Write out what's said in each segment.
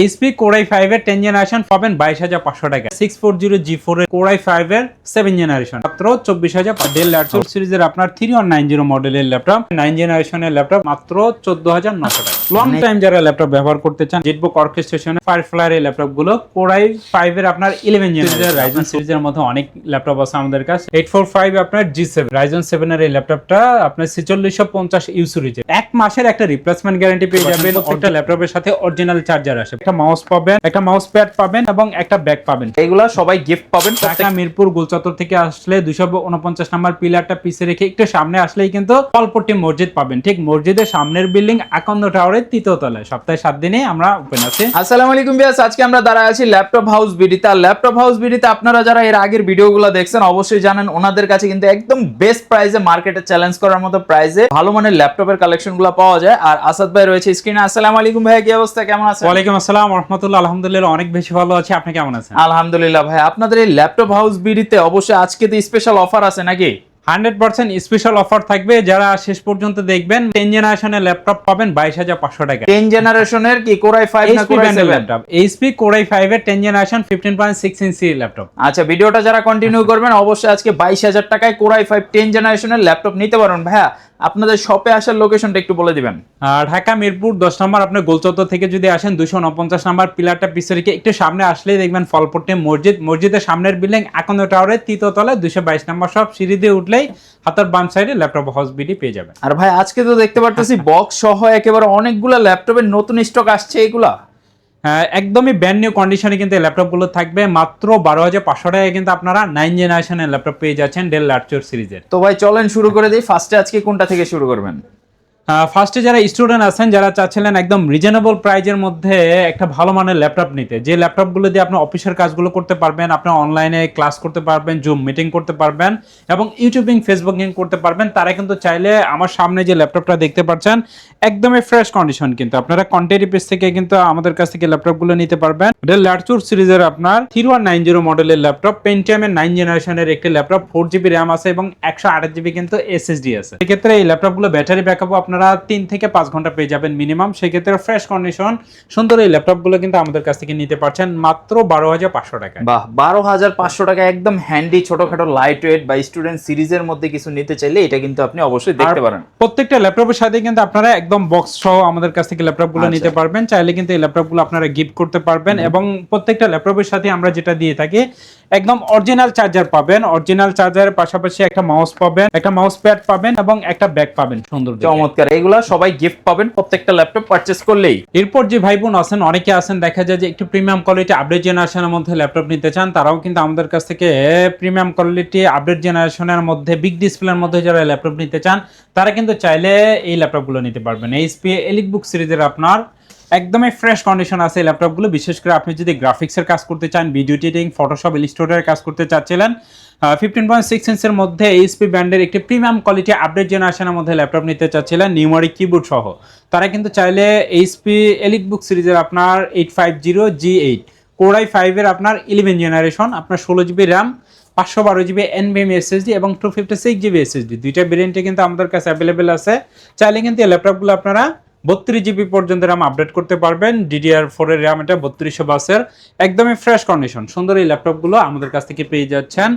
HP core i five এর ten generation পাবেন বাইশ হাজার পাঁচশো টাকা। Six four zero G four এর কোরাই ফাইভ এর সেভেন জেনারেশন মাত্র চব্বিশ হাজার ডেল ল্যাপটপ সিরিজের আপনার থ্রি ওয়ান নাইন জিরো মডেলের ল্যাপটপ নাইন জেনারেশনের ল্যাপটপ মাত্র চোদ্দ হাজার নশো টাকা। লং টাইম যারা ল্যাপটপ ব্যবহার করতে চান জেটবুক অর্কেস্ট্রেশন ফায়ারফ্লায়ার এই ল্যাপটপগুলো কোরাই ফাইভ এর আপনার ইলেভেন জেনারেশন রাইজন সিরিজের মধ্যে অনেক ল্যাপটপ আছে আমাদের কাছে। এইট ফোর ফাইভ আপনার জি সেভেন রাইজন সেভেন এর এই ল্যাপটপটা আপনার ছেচল্লিশশো পঞ্চাশ ইউ সিরিজে এক মাসের একটা রিপ্লেসমেন্ট গ্যারান্টি পেয়ে যাবেন। প্রত্যেকটা ল্যাপটপের সাথে অরিজিনাল চার্জার আসে। একটা মাউস পাবেন একটা মাউস প্যাড পাবেন এবং একটা ব্যাগ পাবেন। এগুলা সবাই গিফট পাবেন। ঢাকা মিরপুর গোলচত্বর থেকে আসলে দুশো উনপঞ্চাশ নাম্বার পিলারটা পিছে রেখে একটু সামনে আসলেই কিন্তু অল্পটি মসজিদ পাবেন। ঠিক মসজিদের সামনের বিল্ডিং আকন্দ টাওয়ারের তৃতীয় তলায়। সপ্তাহে সাত দিনে আমরা ওপেন আছি। আসসালামু আলাইকুম বিয়াস আজকে আমরা দাঁড়ায় আছি ল্যাপটপ হাউস বিডিতে আর ল্যাপটপ হাউস বিডিতে আপনারা যারা এর আগের ভিডিওগুলো দেখছেন অবশ্যই জানেন ওনাদের কাছে কিন্তু একদম বেস্ট প্রাইসে মার্কেটে চ্যালেঞ্জ করার মতো প্রাইসে ভালো মানের ল্যাপটপের কালেকশনগুলো পাওয়া যায়। আর আসাদ ভাই রয়েছে স্ক্রিনে আসসালামু আলাইকুম ভাই কি অবস্থা? কেমন আছেন? ওয়ালাইকুম আসসালাম। রহমতুল্লাহ আলহামদুলিল্লাহ অনেক বেশি ভালো আছি। আপনি কেমন আছেন? আলহামদুলিল্লাহ ভাই আপনাদের এই ল্যাপটপ হাউস বিডিতে অবশ্যই আজকে তো স্পেশাল অফার আছে নাকি? হান্ড্রেড পার্সেন্ট স্পেশাল অফার থাকবে। যারা শেষ পর্যন্ত দেখবেন টেন জেনারেশনের ল্যাপটপ পাবেন বাইশ হাজার পাঁচশো টাকা। টেন জেনারেশনের কি core i five laptop HP core i five এর ten generation fifteen point six inch laptop আচ্ছা ভিডিওটা যারা কন্টিনিউ করবেন অবশ্যই আজকে বাইশ হাজার টাকায় কোরাই ফাইভ টেন জেনারেশনের ল্যাপটপ নিতে পারেন ভাইয়া আপনাদের শপে আসার লোকেশনটা একটু বলে দিবেন। আর ঢাকা মিরপুর দশ নম্বর আপনার গোলচত্বর থেকে যদি আসেন দুশো উনপঞ্চাশ নম্বর পিলারটা রেখে একটু সামনে আসলেই দেখবেন ফলপট্টি মসজিদ। মসজিদের সামনের বিল্ডিং আকন্দ টাওয়ারের তৃতীয় তলায় দুশো বাইশ নম্বর সব সিঁড়ি দিয়ে উঠলেই হাতের বাম সাইডে ল্যাপটপ হাউস বিডি পেয়ে যাবেন। আর ভাই আজকে তো দেখতে পারতেছি বক্স সহ একেবারে অনেকগুলা ল্যাপটপের নতুন স্টক আসছে এগুলা। একদমই ব্যান্ড নিউ কন্ডিশনে কিন্তু ল্যাপটপগুলো থাকবে। মাত্র বারো হাজার পাঁচশো টাকায় কিন্তু আপনারা নাইন জেনারেশনের ল্যাপটপ পেয়ে যাচ্ছেন ডেল লার্চোর সিরিজের তো ভাই, চলেন শুরু করে দিই। ফার্স্টে আজকে কোনটা থেকে শুরু করবেন? ফার্স্টে যারা স্টুডেন্ট আছেন, যারা চাচ্ছিলেন একদম রিজনেবল প্রাইজের মধ্যে একটা ভালো মানের ল্যাপটপ নিতে, যে ল্যাপটপগুলো দিয়ে আপনি অফিসের কাজগুলো করতে পারবেন, আপনি অনলাইনে ক্লাস করতে পারবেন জুম মিটিং করতে পারবেন এবং ইউটিউবিং ফেসবুকিং করতে পারবেন, তারা কিন্তু চাইলে আমার সামনে যে ল্যাপটপটা দেখতে পাচ্ছেন, একদমই ফ্রেশ কন্ডিশন কিন্তু। আপনারা কন্টেরি পেজ থেকে কিন্তু আমাদের কাছ থেকে ল্যাপটপগুলো নিতে পারবেন। এটা ল্যাটচুর সিরিজের আপনার থ্রি ওয়ান নাইন জিরো মডেলের ল্যাপটপ পেন্টিয়ামের নাইন জেনারেশনের একটি ল্যাপটপ ফোর জিবি র্যাম আছে এবং একশো আঠাশ জিবি কিন্তু এসএসডি আছে। সেক্ষেত্রে এই ল্যাপটপগুলো ব্যাটারি ব্যাকআপও আপনারা তিন থেকে পাঁচ ঘণ্টা পেয়ে যাবেন মিনিমাম সেক্ষেত্রে ফ্রেশ কন্ডিশন সুন্দর এই ল্যাপটপগুলো কিন্তু আমাদের কাছ থেকে নিতে পারছেন মাত্র বারো হাজার পাঁচশো টাকায়। বাহ বারো হাজার পাঁচশো টাকা একদম হ্যান্ডি ছোটখাটো লাইট ওয়েট বা স্টুডেন্ট সিরিজের মধ্যে কিছু নিতে চাইলে এটা কিন্তু আপনি অবশ্যই দেখতে পারেন। প্রত্যেকটা ল্যাপটপের সাথে কিন্তু আপনারা একদম বক্স সহ আমাদের কাছ থেকে ল্যাপটপগুলো আচ্ছা। নিতে পারবেন। চাইলে কিন্তু এই ল্যাপটপগুলো আপনারা গিফট করতে পারবেন এবং প্রত্যেকটা ল্যাপটপের সাথে আমরা যেটা দিয়ে থাকি একদম অরিজিনাল চার্জার পাবেন। অরিজিনাল চার্জারের পাশাপাশি একটা মাউস পাবেন একটা মাউস প্যাড পাবেন এবং একটা ব্যাগ পাবেন। সুন্দর দেখে। চমৎকার এগুলা সবাই গিফট পাবেন প্রত্যেকটা ল্যাপটপ পারচেস করলেই। এরপর যে ভাই বোন আছেন, অনেকে আছেন, দেখা যায় যে একটু প্রিমিয়াম কোয়ালিটি আপডেট জেনারেশনের মধ্যে ল্যাপটপ নিতে চান, তারাও কিন্তু আমাদের কাছ থেকে প্রিমিয়াম কোয়ালিটি আপডেট জেনারেশনের মধ্যে বিগ ডিসপ্লের মধ্যে যারা ল্যাপটপ নিতে চান, তারা কিন্তু চাইলে এই ল্যাপটপগুলো নিতে পারবেন। এইচপি এলিট বুক সিরিজের আপনার একদমই ফ্রেশ কন্ডিশন আছে ল্যাপটপগুলো বিশেষ করে আপনি যদি গ্রাফিক্সের কাজ করতে চান ভিডিও এডিটিং ফটোশপ ইলিস্ট্রেটরের কাজ করতে চাচ্ছিলেন ফিফটিন পয়েন্ট সিক্স ইঞ্চের মধ্যে এইচপি ব্র্যান্ডের একটি প্রিমিয়াম কোয়ালিটি আপডেট জেনারেশনের মধ্যে ল্যাপটপ নিতে চাচ্ছিলেন নিউমারিক কিবোর্ড সহ। তারা কিন্তু চাইলে এইচপি এলিট বুক সিরিজের আপনার eight five zero G eight core i ফাইভের আপনার ইলেভেন জেনারেশন আপনার ষোলো জিবি র্যাম পাঁচশো বারো জিবি এনভিএম এসএসডি এবং two fifty six GB SSD দুইটা ভেরিয়েন্টে কিন্তু আমাদের কাছে অ্যাভেলেবেল আছে। চাইলে কিন্তু এই ল্যাপটপগুলো আপনারা বত্রিশ জিবি পর্যন্ত র্যাম আপডেট করতে পারবেন। ডিডিআর ফোর এর র্যাম এটা বত্রিশশো বাসের একদমই ফ্রেশ কন্ডিশন সুন্দর এই ল্যাপটপগুলো আমাদের কাছ থেকে পেয়ে যাচ্ছেন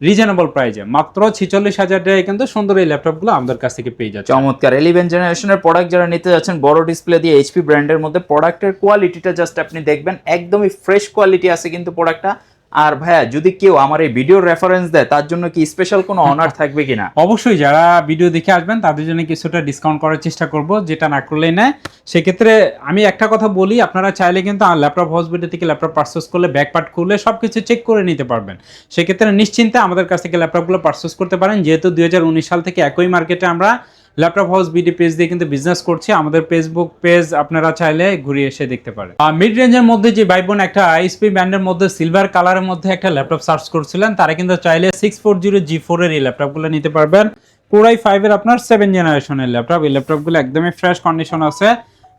রিজনেবল প্রাইজে মাত্র ছিচল্লিশ হাজার টাকায় কিন্তু সুন্দর এই ল্যাপটপগুলো আমাদের কাছ থেকে পেয়ে যাচ্ছে চমৎকার। ইলেভেন জেনারেশনের প্রোডাক্ট যারা নিতে যাচ্ছেন, বড় ডিসপ্লে দিয়ে এইচপি ব্র্যান্ডের মধ্যে প্রোডাক্টের কোয়ালিটিটা জাস্ট আপনি দেখবেন, একদমই ফ্রেশ কোয়ালিটি আছে কিন্তু প্রোডাক্টটা আর ভাইয়া, যদি কেউ আমার এই ভিডিওর রেফারেন্স দেয়, তার জন্য কি স্পেশাল কোনো অনার থাকবে কিনা? অবশ্যই, যারা ভিডিও দেখে আসবেন, তাদের জন্য কিছুটা ডিসকাউন্ট করার চেষ্টা করব, যেটা না করলেই না সেক্ষেত্রে আমি একটা কথা বলি, আপনারা চাইলে কিন্তু ল্যাপটপ হসপিটাল থেকে ল্যাপটপ পারচেস করলে ব্যাক পার্ট খুললে সব কিছু চেক করে নিতে পারবেন। সেক্ষেত্রে নিশ্চিন্তে আমাদের কাছ থেকে ল্যাপটপগুলো পারচেস করতে পারেন। যেহেতু দুই হাজার উনিশ সাল থেকে একই মার্কেটে আমরা ল্যাপটপ হাউস বিডি পেজ দিয়ে কিন্তু বিজনেস করছি। আমাদের ফেসবুক পেজ আপনারা চাইলে ঘুরিয়ে এসে দেখতে পারেন। মিড রেঞ্জের মধ্যে যে ভাই বোন একটা আইএসপি ব্র্যান্ডের মধ্যে সিলভার কালারের মধ্যে একটা ল্যাপটপ সার্চ করছিলেন, তারা কিন্তু চাইলে six four zero G four এর এই ল্যাপটপগুলো নিতে পারবেন। কোরাই ফাইভের আপনার সেভেন জেনারেশনের ল্যাপটপ এই ল্যাপটপগুলো একদমই ফ্রেশ কন্ডিশন আছে।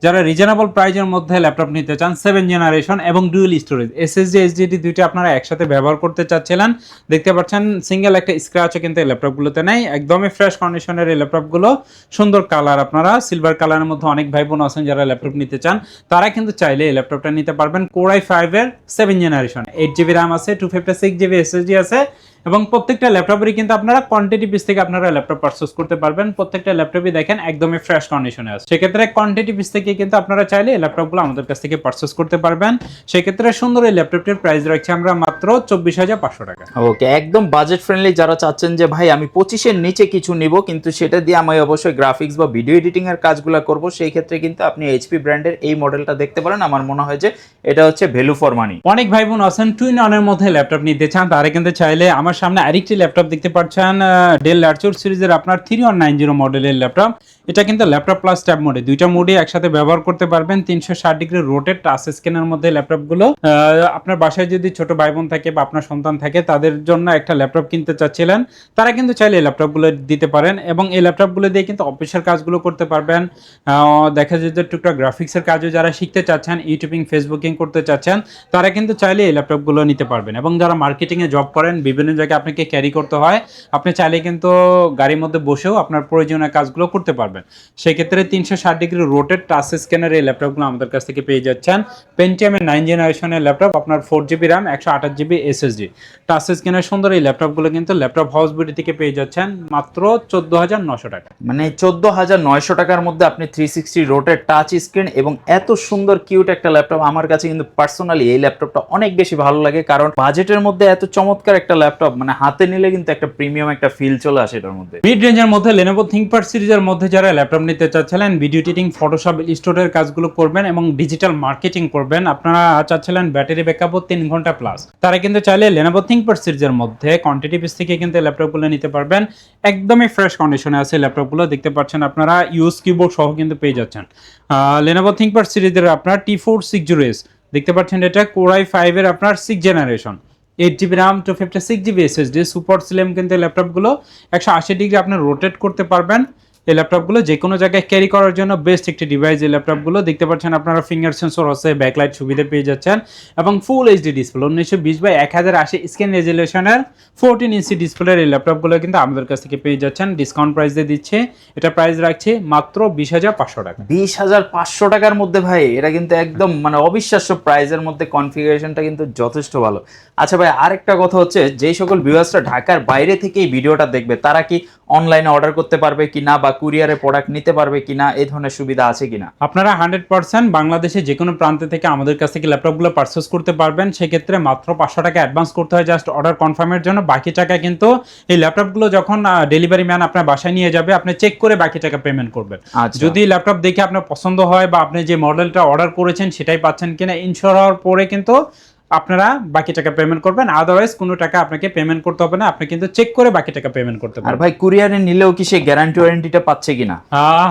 যারা রিজনেবল প্রাইজের মধ্যে ল্যাপটপ নিতে চান সেভেন জেনারেশন এবং ডুয়েল স্টোরেজ এসএসডি এইচডিডি দুইটা আপনারা একসাথে ব্যবহার করতে চাচ্ছিলেন। দেখতে পাচ্ছেন সিঙ্গেল একটা স্ক্র্যাচও কিন্তু এই ল্যাপটপগুলোতে নেই। একদমই ফ্রেশ কন্ডিশনের এই ল্যাপটপগুলো সুন্দর কালার আপনারা সিলভার কালারের মধ্যে অনেক ভাই বোন আছেন যারা ল্যাপটপ নিতে চান। তারা কিন্তু চাইলে এই ল্যাপটপটা নিতে পারবেন। কোরাই ফাইভের seven generation eight GB RAM আছে two fifty six GB SSD আছে এবং প্রত্যেকটা ল্যাপটপেরই কিন্তু আপনারা কোয়ান্টিটি পিস থেকে আপনারা ল্যাপটপ পারচেস করতে পারবেন। প্রত্যেকটা ল্যাপটপই দেখেন একদমই ফ্রেশ কন্ডিশনে আছে। সেক্ষেত্রে কোয়ান্টিটি পিস থেকে কিন্তু আপনারা চাইলে এই ল্যাপটপগুলো আমাদের কাছ থেকে পারচেস করতে পারবেন। সেক্ষেত্রে সুন্দর এই ল্যাপটপটির প্রাইস রাখছি আমরা মাত্র চব্বিশ হাজার পাঁচশো টাকা। ওকে একদম বাজেট ফ্রেন্ডলি যারা চাচ্ছেন যে ভাই আমি পঁচিশের নিচে কিছু নিব কিন্তু সেটা দিয়ে আমি অবশ্যই গ্রাফিক্স বা ভিডিও এডিটিং এর কাজগুলো করব সেই ক্ষেত্রে কিন্তু আপনি এইচপি ব্র্যান্ডের এই মডেলটা দেখতে পারেন। আমার মনে হয় যে এটা হচ্ছে ভ্যালু ফর মানি অনেক ভাই বোন আছেন টুইন অনের মধ্যে ল্যাপটপ নিতে চান তারা কিন্তু চাইলে আমার সামনে আরেকটি ল্যাপটপ দেখতে পাচ্ছেন ডেল ল্যাপটপ সিরিজের আপনার থ্রি ওয়ান নাইন জিরো মডেলের ল্যাপটপ। এটা কিন্তু ল্যাপটপ প্লাস ট্যাব মোডে দুইটা মোডে একসাথে ব্যবহার করতে পারবেন। তিনশো ষাট ডিগ্রি রোটেট টাচ স্ক্রিনের মধ্যে ল্যাপটপগুলো। আপনার বাসায় যদি ছোট ভাই বোন থাকে বা আপনার সন্তান থাকে, তাদের জন্য একটা ল্যাপটপ কিনতে চাচ্ছিলেন, তারা কিন্তু চাইলে এই ল্যাপটপগুলো দিতে পারেন এবং এই ল্যাপটপগুলো দিয়ে কিন্তু অফিসের কাজগুলো করতে পারবেন। দেখা যায় যে টুকটাক গ্রাফিক্সের কাজও যারা শিখতে চাচ্ছেন ইউটিউবিং ফেসবুকিং করতে চাচ্ছেন, তারা কিন্তু চাইলে এই ল্যাপটপগুলো নিতে পারবেন। এবং যারা মার্কেটিংয়ে জব করেন, বিভিন্ন জায়গায় আপনাকে ক্যারি করতে হয়। আপনি চাইলে কিন্তু গাড়ির মধ্যে বসেও আপনার প্রয়োজনীয় কাজগুলো করতে পারবেন। সেক্ষেত্রে তিনশো ষাট ডিগ্রি রোটেড টাচ স্ক্যানের এই ল্যাপটপগুলো আমাদের কাছ থেকে পেয়ে যাচ্ছেন। পেন্টিএমের নাইন জেনারেশনের ল্যাপটপ আপনার ফোর জিবি র্যাম একশো আঠাশ জিবি এসএসডি টাচ স্ক্রিনের সুন্দর এই ল্যাপটপগুলো কিন্তু ল্যাপটপ হাউস বিডি থেকে পেয়ে যাচ্ছেন মাত্র চোদ্দ হাজার নশো টাকা। মানে চোদ্দ হাজার নয়শো টাকার মধ্যে আপনি থ্রি সিক্সটি রোটের টাচ স্ক্রিন এবং এত সুন্দর কিউট একটা ল্যাপটপ আমার কাছে কিন্তু পার্সোনালি এই ল্যাপটপটা অনেক বেশি ভালো লাগে। কারণ বাজেটের মধ্যে এত চমৎকার একটা ল্যাপটপ মানে হাতে নিলে কিন্তু একটা প্রিমিয়াম একটা ফিল চলে আসে এটার মধ্যে। মিড রেঞ্জের মধ্যে লেনোভো থিঙ্কপ্যাড সিরিজের মধ্যে যারা ল্যাপটপ নিতে চাচ্ছিলেন ভিডিও এডিটিং ফটোশপ স্টোরের কাজগুলো করবেন এবং ডিজিটাল মার্কেটিং করবেন, আপনারা চাচ্ছিলেন ব্যাটারি ব্যাকআপও তিন ঘণ্টা প্লাস তারা কিন্তু চাইলে লেনোভো থিঙ্কপ্যাড সিরিজের মধ্যে কোয়ান্টিটি পিস থেকে কিন্তু ল্যাপটপগুলো নিতে পারবেন। একদমই ফ্রেশ কন্ডিশনে আছে ল্যাপটপগুলো দেখতে পাচ্ছেন আপনারা ইউজ কিবোর্ড সহ কিন্তু পেয়ে যাচ্ছেন। লেনোভো থিঙ্কপ্যাড সিরিজের আপনার T four six zero S দেখতে পাচ্ছেন এটা কোরাই ফাইভের আপনার six generation eight GB RAM two fifty six GB SSD super slim কিন্তু ল্যাপটপগুলো একশো আশি ডিগ্রি আপনি রোটেট করতে পারবেন। এই ল্যাপটপগুলো যে কোনো জায়গায় ক্যারি করার জন্য বেস্ট একটি ডিভাইস এই ল্যাপটপগুলো দেখতে পাচ্ছেন আপনারা ফিঙ্গার সেন্সর আছে ব্যাকলাইট সুবিধা পেয়ে যাচ্ছেন। এবং ফুল এইচডি ডিসপ্লে উনিশশো বিশ বাই এক হাজার আশি স্ক্রিন রেজুলেশনের ফোরটিন ইঞ্চি ডিসপ্লের এই ল্যাপটপগুলো কিন্তু আমাদের কাছ থেকে পেয়ে যাচ্ছেন। ডিসকাউন্ট প্রাইস দিয়ে দিচ্ছে। এটা প্রাইস রাখছে মাত্র বিশ হাজার পাঁচশো টাকা। বিশ হাজার পাঁচশো টাকার মধ্যে ভাই, এটা কিন্তু একদম মানে অবিশ্বাস্য প্রাইজের মধ্যে কনফিগারেশনটা কিন্তু যথেষ্ট ভালো। আচ্ছা ভাই, আরেকটা কথা হচ্ছে, যেই সকল ভিউয়ার্সরা ঢাকার বাইরে থেকে এই ভিডিওটা দেখবে, তারা কি অনলাইনে অর্ডার করতে পারবে কিনা বা কুরিয়ারে প্রোডাক্ট নিতে পারবে কিনা এই ধরনের সুবিধা আছে কিনা? আপনারা হান্ড্রেড পার্সেন্ট বাংলাদেশে যে কোনো প্রান্ত থেকে আমাদের কাছ থেকে ল্যাপটপগুলো পারচেস করতে পারবেন। সেক্ষেত্রে মাত্র পাঁচশো টাকা অ্যাডভান্স করতে হয় জাস্ট অর্ডার কনফার্মের জন্য। বাকি টাকা কিন্তু এই ল্যাপটপগুলো যখন ডেলিভারি ম্যান আপনার বাসায় নিয়ে যাবে আপনি চেক করে বাকি টাকা পেমেন্ট করবেন। আচ্ছা। যদি ল্যাপটপ দেখে আপনার পছন্দ হয় বা আপনি যে মডেলটা অর্ডার করেছেন সেটাই পাচ্ছেন কিনা ইনশোর হওয়ার পরে কিন্তু আপনারা বাকি টাকা পেমেন্ট করবেন আদারওয়াইজ কোনো টাকা আপনাকে পেমেন্ট করতে হবে না আপনি কিন্তু চেক করে বাকি টাকা পেমেন্ট করতে আর পারবেন। ভাই কুরিয়ারে নিলেও কি সেই গ্যারান্টি ওয়ারেন্টিটা পাচ্ছে কিনা?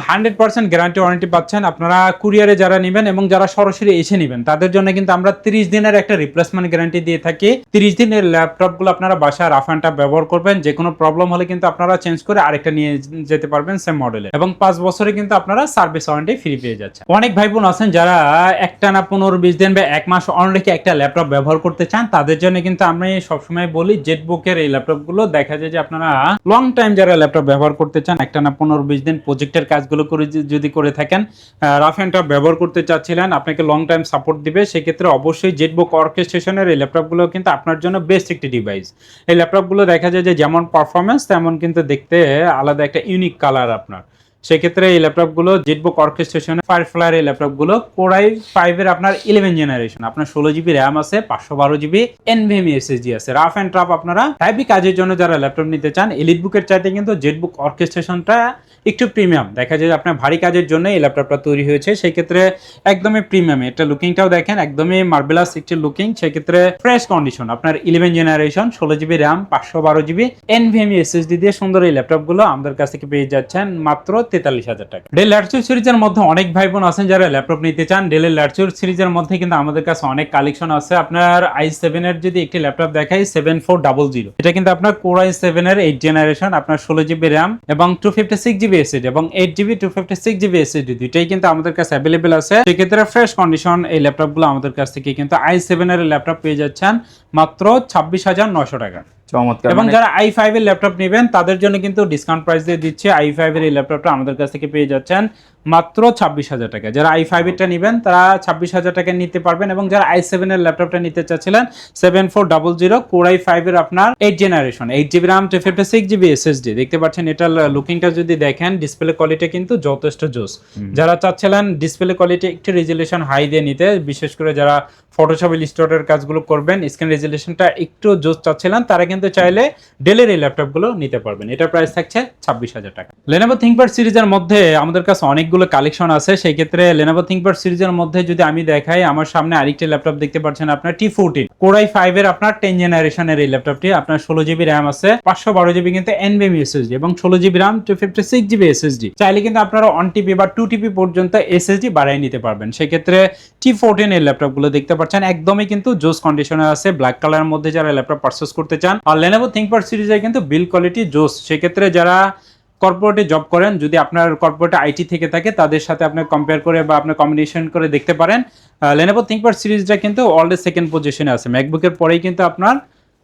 হান্ড্রেড পার্সেন্ট গ্যারান্টি ওয়ারেন্টি পাচ্ছেন। আপনারা কুরিয়ারে যারা নেবেন এবং যারা সরাসরি এসে নেবেন তাদের জন্য কিন্তু আমরা তিরিশ দিনের একটা রিপ্লেসমেন্ট গ্যারান্টি দিয়ে থাকি। তিরিশ দিনের ল্যাপটপগুলো আপনারা বাসায় রাফ অ্যান্ড টাফ ব্যবহার করবেন যে কোনো প্রবলেম হলে কিন্তু আপনারা চেঞ্জ করে আরেকটা নিয়ে যেতে পারবেন সেম মডেলে এবং পাঁচ বছরে কিন্তু আপনারা সার্ভিস ওয়ারেন্টি ফ্রি পেয়ে যাচ্ছেন। অনেক ভাই বোন আছেন যারা একটা না পনেরো বিশ দিন বা এক মাস অন রেখে একটা ল্যাপটপ ব্যবহার করতে চান, তাদের জন্য কিন্তু আমি সবসময় বলি জেটবুকের এই ল্যাপটপগুলো দেখা যায় যে আপনারা লং টাইম যারা ল্যাপটপ ব্যবহার করতে চান একটা না পনেরো বিশ দিন প্রজেক্টের কাজগুলো করে যদি করে থাকেন রাফ অ্যান্ড টাফ ব্যবহার করতে চাচ্ছিলেন, আপনাকে লং টাইম সাপোর্ট দিবে। সেক্ষেত্রে অবশ্যই জেটবুক অর্কেস্ট্রেশনের এই ল্যাপটপগুলো কিন্তু আপনার জন্য বেস্ট একটি ডিভাইস এই ল্যাপটপগুলো দেখা যায় যে যেমন পারফরমেন্স তেমন কিন্তু দেখতে আলাদা একটা ইউনিক কালার আপনার। সেক্ষেত্রে এই ল্যাপটপগুলো জেটবুক অর্কেস্ট্রেশন ফায়ারফ্লাইয়ের এই ল্যাপটপগুলো কোরাই ফাইভের আপনার ইলেভেন জেনারেশন আপনার ষোলো জিবি র্যাম আছে, পাঁচশো বারো জিবি এনভিএমই এসএসডি আছে। রাফ অ্যান্ড ট্রাপ আপনারা টাইপি কাজের জন্য যারা ল্যাপটপ নিতে চান এলিট বুকের চাইতে কিন্তু জেটবুক অর্কেস্ট্রেশনটা একটু প্রিমিয়াম দেখা যায় আপনার ভারী কাজের জন্য এই ল্যাপটপটা তৈরি হয়েছে, সেক্ষেত্রে একদমই প্রিমিয়াম এটা লুকিংটাও দেখেন, একদমই মার্বেলাস একটি লুকিং সেক্ষেত্রে ফ্রেশ কন্ডিশন আপনার ইলেভেন জেনারেশন ষোলো জিবি র্যাম পাঁচশো বারো জিবি এনভিএমই এসএসডি দিয়ে সুন্দর এই ল্যাপটপগুলো আমাদের কাছ থেকে পেয়ে যাচ্ছেন মাত্র তেতাল্লিশ হাজার টাকা। ডেল সিরিজের মধ্যে অনেক ভাই বোন আছেন যারা ল্যাপটপ নিতে চান। ডেলের সিরিজের মধ্যে কিন্তু আমাদের কাছে অনেক কালেকশন আছে। আপনার আই যদি একটি ল্যাপটপ দেখাই সেভেন ফোর ডাবল জিরো এটা কিন্তু আপনার কোর আই এইট জেনারেশন আপনার ষোলো জিবি র্যাম এবং two fifty six GB SSD এবং eight GB two fifty six GB SSD দুইটাই কিন্তু আমাদের কাছে অ্যাভেলেবেল আছে। সেক্ষেত্রে ফ্রেশ কন্ডিশন এই ল্যাপটপগুলো আমাদের কাছ থেকে কিন্তু আই সেভেন এর ল্যাপটপ পেয়ে যাচ্ছেন মাত্র ছাব্বিশ হাজার নশো টাকা। চমৎকার এবং মানে যারা আই ফাইভ এর ল্যাপটপ নেবেন তাদের জন্য কিন্তু ডিসকাউন্ট প্রাইস দিয়ে দিচ্ছে। আই ফাইভ এর এই ল্যাপটপটা আমাদের কাছ থেকে পেয়ে যাচ্ছেন মাত্র ছাব্বিশ হাজার টাকা। যারা আই ফাইভ এরটা নেবেন তারা ছাব্বিশ হাজার টাকা নিতে পারবেন এবং যারা আই সেভেন এর ল্যাপটপটা নিতে চাচ্ছিলেন seven four double zero core I five এর আপনার eight generation eight GB RAM two fifty six GB SSD দেখতে পাচ্ছেন এটার লুকিংটা যদি দেখেন ডিসপ্লে কোয়ালিটি কিন্তু যথেষ্ট জোস। যারা চাচ্ছিলেন ডিসপ্লে কোয়ালিটি একটু রেজুলেশন হাই দিয়ে নিতে বিশেষ করে যারা ফটোশপ ইলিস্ট্রেটর কাজগুলো করবেন স্ক্রিন রেজুলেশনটা একটু জোস চাচ্ছিলেন তারা কিন্তু চাইলে ডেলের এই ল্যাপটপগুলো নিতে পারবেন। এটার প্রাইস থাকছে ছাব্বিশ হাজার টাকা। লেনোভো থিঙ্কপ্যাড সিরিজের মধ্যে আমাদের কাছে অনেকগুলো কালেকশন আছে, সেই ক্ষেত্রে লেনোভো থিঙ্কপ্যাড সিরিজের মধ্যে যদি আমি দেখাই, আমার সামনে আরেকটি ল্যাপটপ দেখতে পাচ্ছেন আপনার টি ফোরটিন কোরাই ফাইভ এর আপনার টেন জেনারেশনের এই ল্যাপটপটি আপনার ষোলো জিবি র্যাম আছে, পাঁচশো বারো জিবি কিন্তু এনবিএম এসএসডি এবং ষোলো GB RAM two fifty six GB SSD চাইলে কিন্তু আপনারা ওয়ান টিপি বা টু টিপি পর্যন্ত এসএসডি বাড়াই নিতে পারবেন। সেক্ষেত্রে টি ফোরটিন এর ল্যাপটপগুলো দেখতে পাচ্ছেন একদমই কিন্তু জোস কন্ডিশনে আছে ব্ল্যাক কালারের মধ্যে যারা ল্যাপটপ পারচেস করতে চান। আর লেনোভো থিঙ্কপ্যাড সিরিজে কিন্তু বিল কোয়ালিটি জোস। সেক্ষেত্রে যারা কর্পোরেটে জব করেন, যদি আপনার কর্পোরেটে আইটি থেকে থাকে, তাদের সাথে আপনি কম্পেয়ার করে বা আপনার কম্বিনেশন করে দেখতে পারেন। লেনোভো থিঙ্কপ্যাড সিরিজটা কিন্তু অলরেডি সেকেন্ড পজিশনে আছে। ম্যাকবুকের পরেই কিন্তু আপনার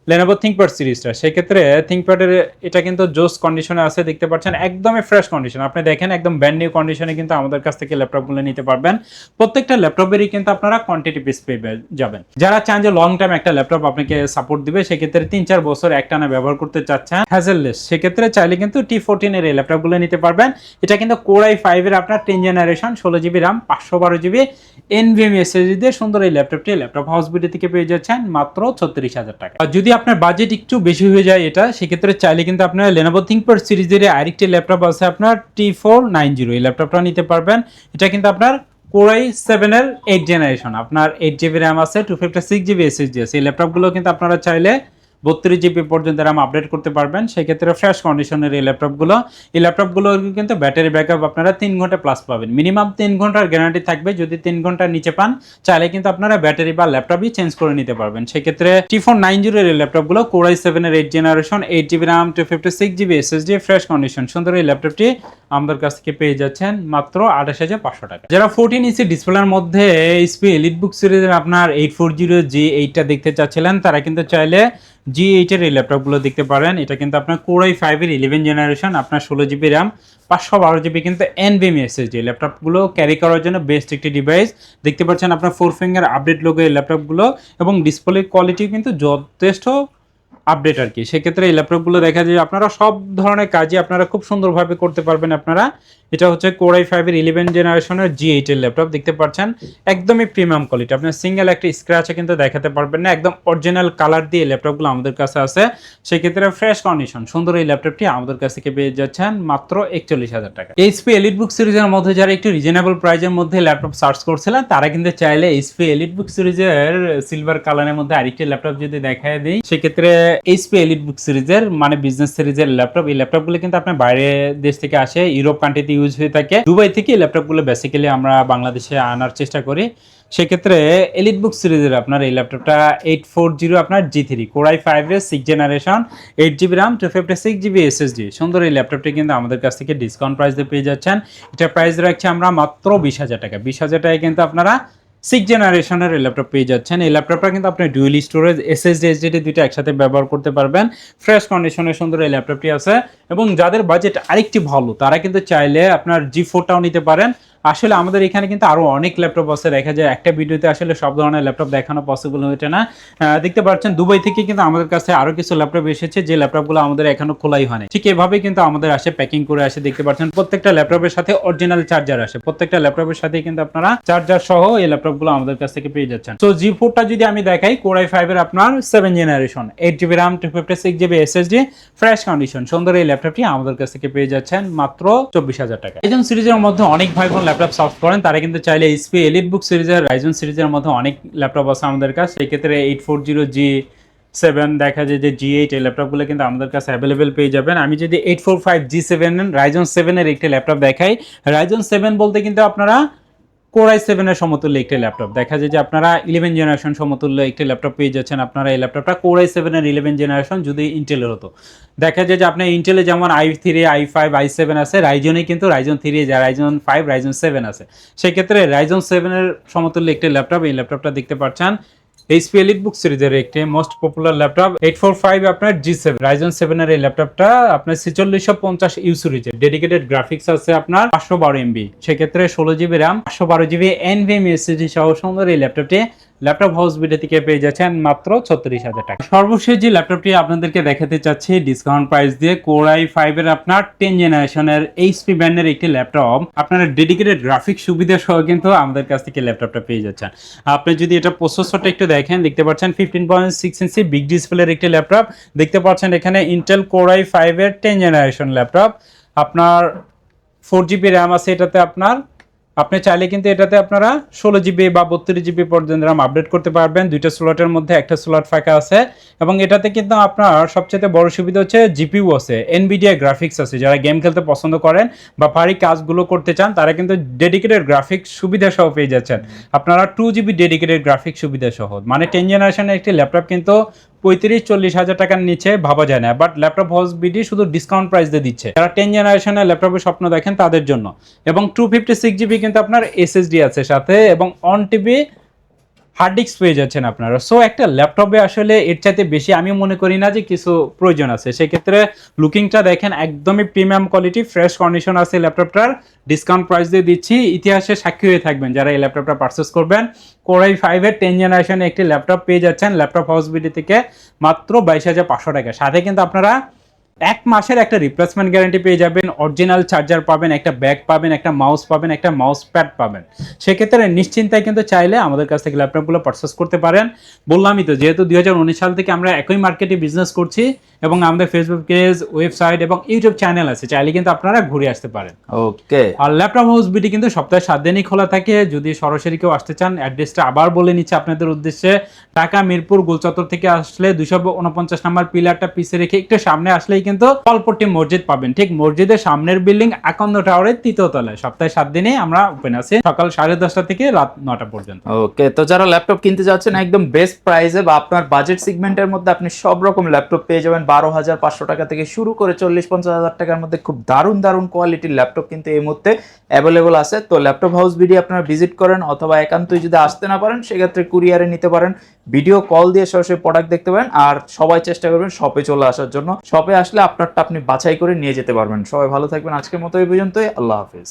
লেনোভো থিঙ্কপ্যাড সিরিজটা সেক্ষেত্রে থিঙ্কপ্যাডের এটা কিন্তু জোস কন্ডিশনে আছে, দেখতে পাচ্ছেন, একদমই ফ্রেশ কন্ডিশন আপনি দেখেন, একদম ব্যান্ড নিউ কন্ডিশনে কিন্তু আমাদের কাছ থেকে ল্যাপটপগুলো নিতে পারবেন। প্রত্যেকটা ল্যাপটপেরই কিন্তু আপনারা কোয়ান্টিটি পিস পেয়ে যাবেন। যারা চান যে লং টাইম একটা ল্যাপটপ আপনাকে সাপোর্ট দিবে, সেক্ষেত্রে তিন চার বছর একটানা ব্যবহার করতে চাচ্ছেন হ্যাজেললেস সেক্ষেত্রে চাইলে কিন্তু টি ফোরটিন এর এই ল্যাপটপগুলো নিতে পারবেন। এটা কিন্তু কোরাই ফাইভ এর আপনার টেন জেনারেশন ষোলো জিবি র্যাম পাঁচশো বারো জিবি এনভিএম এসএসডি দিয়ে সুন্দর এই ল্যাপটপটি ল্যাপটপ হাউস বিডি থেকে পেয়ে যাচ্ছেন মাত্র ছত্রিশ হাজার টাকা। যদি আপনার বাজেট একটু বেশি হয়ে যায় এটা, সেক্ষেত্রে চাইলে কিন্তু আপনার লেনোভো থিঙ্কপ্যাড সিরিজের আরেকটি ল্যাপটপ আছে আপনার টি ফোর নাইন জিরো এই ল্যাপটপটা নিতে পারবেন। এটা কিন্তু আপনার কোরাই সেভেনের এইট জেনারেশন আপনার এইট জিবি র্যাম আছে two fifty six GB SSD আছে। এই ল্যাপটপগুলো কিন্তু আপনারা চাইলে বত্রিশ জিবি পর্যন্ত র্যাম আপডেট করতে পারবেন। সেক্ষেত্রে ফ্রেশ কন্ডিশনের এই ল্যাপটপগুলো এই ল্যাপটপগুলো কিন্তু ব্যাটারি ব্যাকআপ আপনারা তিন ঘণ্টা প্লাস পাবেন। মিনিমাম তিন ঘণ্টার গ্যারান্টি থাকবে। যদি তিন ঘণ্টার নিচে পান, চাইলে কিন্তু আপনারা ব্যাটারি বা ল্যাপটপই চেঞ্জ করে নিতে পারবেন। সেক্ষেত্রে টি ফোর নাইন জিরোর এই ল্যাপটপগুলো কোরাই সেভেনের eight generation eight GB RAM two fifty six GB SSD fresh condition সুন্দর এই ল্যাপটপটি আমাদের কাছ থেকে পেয়ে যাচ্ছেন মাত্র আঠাশ হাজার পাঁচশো টাকা। যারা ফোরটিন ইঞ্চি ডিসপ্লের মধ্যে এইচপি এলিট বুক সিরিজের আপনার এইট ফোর জিরো জি এইটটা দেখতে চাচ্ছিলেন, তারা কিন্তু চাইলে জি এইটের এই ল্যাপটপগুলো দেখতে পারেন। এটা কিন্তু আপনার কোরাই ফাইভের ইলেভেন জেনারেশন আপনার ষোলো জিবি র্যাম পাঁচশো বারো জিবি কিন্তু এনভিএম এসএসডি ল্যাপটপগুলো ক্যারি করার জন্য বেস্ট একটি ডিভাইস দেখতে পাচ্ছেন আপনার ফোর ফিঙ্গার আপডেট লোগো এই ল্যাপটপগুলো এবং ডিসপ্লে কোয়ালিটি কিন্তু যথেষ্ট আপডেট আর কি। সেক্ষেত্রে এই ল্যাপটপগুলো দেখা যায় আপনারা সব ধরনের কাজই আপনারা খুব সুন্দরভাবে করতে পারবেন আপনারা। এটা হচ্ছে কোরাই ফাইভের ইলেভেন জেনারেশনের জি এইটের ল্যাপটপ দেখতে পাচ্ছেন? একদমই প্রিমিয়াম কোয়ালিটি আপনার সিঙ্গেল একটা স্ক্র্যাচে কিন্তু দেখাতে পারবেন না, একদম অরিজিনাল কালার দিয়ে ল্যাপটপগুলো আমাদের কাছে আছে। সেক্ষেত্রে ফ্রেশ কন্ডিশন সুন্দর এই ল্যাপটপটি আমাদের কাছ থেকে পেয়ে যাচ্ছেন মাত্র একচল্লিশ হাজার টাকা। এইচপি এলিট বুক সিরিজের মধ্যে যারা একটু রিজনেবল প্রাইজের মধ্যে ল্যাপটপ সার্চ করছিলেন, তারা কিন্তু চাইলে এইচপি এলিট বুক সিরিজের সিলভার কালারের মধ্যে আরেকটি ল্যাপটপ যদি দেখায় দিই, সেক্ষেত্রে এইচপি এলিট বুক সিরিজের মানে বিজনেস সিরিজের ল্যাপটপ এই ল্যাপটপগুলো কিন্তু আপনার বাইরে দেশ থেকে আসে ইউরোপ কান্ট্রিতে ইউজ হয়ে থাকে। দুবাই থেকে এই ল্যাপটপগুলো বেসিক্যালি আমরা বাংলাদেশে আনার চেষ্টা করি। সেক্ষেত্রে এলিট বুক সিরিজের আপনার এই ল্যাপটপটা এইট ফোর জিরো আপনার জি থ্রি কোরাই ফাইভের six generation eight GB RAM two fifty six GB SSD সুন্দর এই ল্যাপটপটি কিন্তু আমাদের কাছ থেকে ডিসকাউন্ট প্রাইস দিয়ে পেয়ে যাচ্ছেন। এটা প্রাইস রাখছি আমরা মাত্র বিশ হাজার টাকা। বিশ হাজার টাকায় কিন্তু আপনারা সিক্স জেনারেশনের এই ল্যাপটপ পেয়ে যাচ্ছেন। এই ল্যাপটপটা কিন্তু আপনি ডুয়েল স্টোরেজ এসএসডি এসডিডি দুইটা একসাথে ব্যবহার করতে পারবেন। ফ্রেশ কন্ডিশনের সুন্দর এই ল্যাপটপটি আছে। এবং যাদের বাজেট আরেকটি ভালো, তারা কিন্তু চাইলে আপনার জি ফোরটাও নিতে পারেন। আসলে আমাদের এখানে কিন্তু আরও অনেক ল্যাপটপ আছে। দেখা যায় একটা ভিডিওতে আসলে সব ধরনের ল্যাপটপ দেখানো পসিবল হয়েছে না। দেখতে পাচ্ছেন দুবাই থেকে কিন্তু আমাদের কাছে আরও কিছু ল্যাপটপ এসেছে, যে ল্যাপটপগুলো আমাদের এখনও খোলাই হয়নি। ঠিক এভাবে কিন্তু আমাদের আসে প্যাকিং করে আসে, দেখতে পাচ্ছেন প্রত্যেকটা ল্যাপটপের সাথে অরিজিনাল চার্জার আসে। প্রত্যেকটা ল্যাপটপের সাথে কিন্তু আপনারা চার্জার সহ এই ল্যাপটপগুলো আমাদের কাছ থেকে পেয়ে যাচ্ছেন। তো জি ফোরটা যদি আমি দেখাই কোরাই ফাইভের আপনার seven generation eight GB RAM two fifty six GB SSD fresh condition সুন্দর এই ল্যাপটপটি আমাদের কাছ থেকে পেয়ে যাচ্ছেন মাত্র চব্বিশ হাজার টাকা এই সিরিজের মধ্যে অনেক ভাই বোন ল্যাপটপ সার্চ করেন, তারা কিন্তু চাইলে এইচপি এলিট বুক সিরিজের রাইজন সিরিজের মধ্যে অনেক ল্যাপটপ আছে আমাদের কাছে। সেই ক্ষেত্রে eight four zero G seven দেখা যায় যে জি এইট এই ল্যাপটপগুলো কিন্তু আমাদের কাছে অ্যাভেলেবেল পেয়ে যাবেন। আমি যদি eight four five G seven Ryzen সেভেনের একটি ল্যাপটপ দেখাই রাইজন সেভেন বলতে কিন্তু আপনারা কোরাই সেভেনের সমতুল্য একটি ল্যাপটপ দেখা যায় যে আপনারা ইলেভেন জেনারেশন সমতুল্য একটি ল্যাপটপ পেয়ে যাচ্ছেন। আপনারা এই ল্যাপটপটা কোরাই সেভেনের ইলেভেন জেনারেশন যদি ইন্টেলের হতো। দেখা যায় যে আপনার ইন্টেলে যেমন i three i five i seven আছে রাইজনে কিন্তু Ryzen three Ryzen five Ryzen seven আছে। সেক্ষেত্রে রাইজন সেভেনের সমতুল্য একটি ল্যাপটপ এই ল্যাপটপটা দেখতে পাচ্ছেন এইচপি এলিট বুক সিরিজের একটি most popular laptop eight four five আপনার জি সেভেন রাইজন সেভেনের এই ল্যাপটপটা আপনার ছেচল্লিশশো পঞ্চাশ ইউ সিরিজের ডেডিকেটেড গ্রাফিক্স আছে আপনার পাঁচশো বারো এমবি সেক্ষেত্রে ষোলো জিবি র্যাম পাঁচশো বারো জিবি এনভিএম এসএসডি সহ সুন্দর এই ল্যাপটপটি ল্যাপটপ হাউস বিডে থেকে পেয়ে যাচ্ছেন মাত্র ছত্রিশ হাজার টাকা। সর্বশেষ যে ল্যাপটপটি আপনাদেরকে দেখাতে চাচ্ছি ডিসকাউন্ট প্রাইস দিয়ে কোরাই ফাইভ এর আপনার টেন জেনারেশনের এইচপি ব্র্যান্ডের একটি ল্যাপটপ। আপনারা ডেডিকেটেড গ্রাফিক সুবিধা সহ কিন্তু আমাদের কাছ থেকে ল্যাপটপটা পেয়ে যাচ্ছেন। আপনি যদি এটা প্রসেসরটা একটু দেখেন, দেখতে পাচ্ছেন ফিফটিন পয়েন্ট সিক্স ইঞ্চি বিগ ডিসপ্লের একটি ল্যাপটপ। দেখতে পাচ্ছেন এখানে ইন্টেল কোরাই ফাইভ এর টেন জেনারেশন ল্যাপটপ। আপনার ফোর জিবি র্যাম আছে, এটাতে আপনার আপনি চাইলে কিন্তু এটাতে আপনারা ষোলো জিবি বা বত্রিশ জিবি পর্যন্ত র্যাম আপডেট করতে পারবেন। দুইটা স্লটের মধ্যে একটা স্লট ফাঁকা আছে এবং এটাতে কিন্তু আপনার সবচেয়ে বড় সুবিধা হচ্ছে জিপিউ আছে এনবিডিআই গ্রাফিক্স আছে। যারা গেম খেলতে পছন্দ করেন বা ভারী কাজগুলো করতে চান, তারা কিন্তু ডেডিকেটেড গ্রাফিক্স সুবিধা সহ পেয়ে যাচ্ছেন। আপনারা টু জিবি ডেডিকেটেড গ্রাফিক্স সুবিধা সহ। মানে টেন জেনারেশনের একটি ল্যাপটপ কিন্তু পঁয়ত্রিশ, চল্লিশ হাজার টাকার নিচে ভাবা যায় না। বাট ল্যাপটপ হাউস বিডি শুধু ডিসকাউন্ট প্রাইস দিয়ে দিচ্ছে। যারা টেন জেনারেশনের ল্যাপটপের স্বপ্ন দেখেন তাদের জন্য। এবং টু ফিফটি সিক্স জিবি কিন্তু আপনার এসএসডি আছে সাথে এবং অন টিভি হার্ড ডিস্ক পেয়ে যাচ্ছেন আপনারা। সো একটা ল্যাপটপে আসলে এর চাইতে বেশি আমি মনে করি না যে কিছু প্রয়োজন আছে। সেক্ষেত্রে লুকিংটা দেখেন, একদমই প্রিমিয়াম কোয়ালিটি ফ্রেশ কন্ডিশন আছে ল্যাপটপটার ডিসকাউন্ট প্রাইস দিয়ে দিচ্ছি। ইতিহাসে সাক্ষী হয়ে থাকবেন যারা এই ল্যাপটপটা পারচেস করবেন। কোরাই ফাইভের টেন জেনারেশনে একটি ল্যাপটপ পেয়ে যাচ্ছেন। ল্যাপটপ হাউস বিডি থেকে মাত্র বাইশ হাজার পাঁচশো টাকা। সাথে কিন্তু আপনারা এক মাসের একটা রিপ্লেসমেন্ট গ্যারান্টি পেয়ে যাবেন অরিজিনাল চার্জার পাবেন, একটা ব্যাগ পাবেন, একটা মাউস পাবেন, একটা মাউস প্যাড পাবেন। সেক্ষেত্রে নিশ্চিন্তায় কিন্তু চাইলে আমাদের কাছ থেকে ল্যাপটপগুলো পারচেস করতে পারেন। বললামই তো, যেহেতু দুই হাজার উনিশ সাল থেকে আমরা একই মার্কেটে বিজনেস করছি এবং আমাদের ফেসবুক পেজ ওয়েবসাইট এবং ইউটিউব চ্যানেল আছে চাইলে কিন্তু আপনারা ঘুরে আসতে পারেন। ওকে। আর ল্যাপটপ হাউস বিটি কিন্তু সপ্তাহে সাত দিনই খোলা থাকে। যদি সরাসরি কেউ আসতে চান অ্যাড্রেসটা আবার বলে নিচ্ছে আপনাদের উদ্দেশ্যে। ঢাকা মিরপুর গোলচত্বর থেকে আসলে দুইশো উনপঞ্চাশ নাম্বার পিলারটা পিছে রেখে একটু সামনে আসলেই কিন্তু অল্পটি মসজিদ পাবেন। ঠিক মসজিদের সামনের বিল্ডিং আকন্দ টাওয়ারের তৃতীয় তলায়। সপ্তাহে সাত দিনে আমরা ওপেন আছি সকাল সাড়ে দশটা থেকে রাত নটা পর্যন্ত। ওকে তো যারা ল্যাপটপ কিনতে যাচ্ছেন একদম বেস্ট প্রাইসে বা আপনার বাজেট সেগমেন্টের মধ্যে আপনি সব রকম ল্যাপটপ পেয়ে যাবেন। বারো হাজার পাঁচশো টাকা থেকে শুরু করে চল্লিশ পঞ্চাশ হাজার টাকার মধ্যে খুব দারুণ দারুণ কোয়ালিটির ল্যাপটপ কিন্তু এই মুহূর্তে অ্যাভেলেবল আছে। তো ল্যাপটপ হাউস ভিডিও আপনারা ভিজিট করেন অথবা একান্তই যদি আসতে না পারেন, সেক্ষেত্রে কুরিয়ারে নিতে পারেন। ভিডিও কল দিয়ে সরাসরি প্রোডাক্ট দেখতে পারেন। আর সবাই চেষ্টা করবেন শপে চলে আসার জন্য। শপে আসলে আপনারটা আপনি বাছাই করে নিয়ে যেতে পারবেন। সবাই ভালো থাকবেন। আজকের মতো এই পর্যন্তই। আল্লাহ হাফিজ।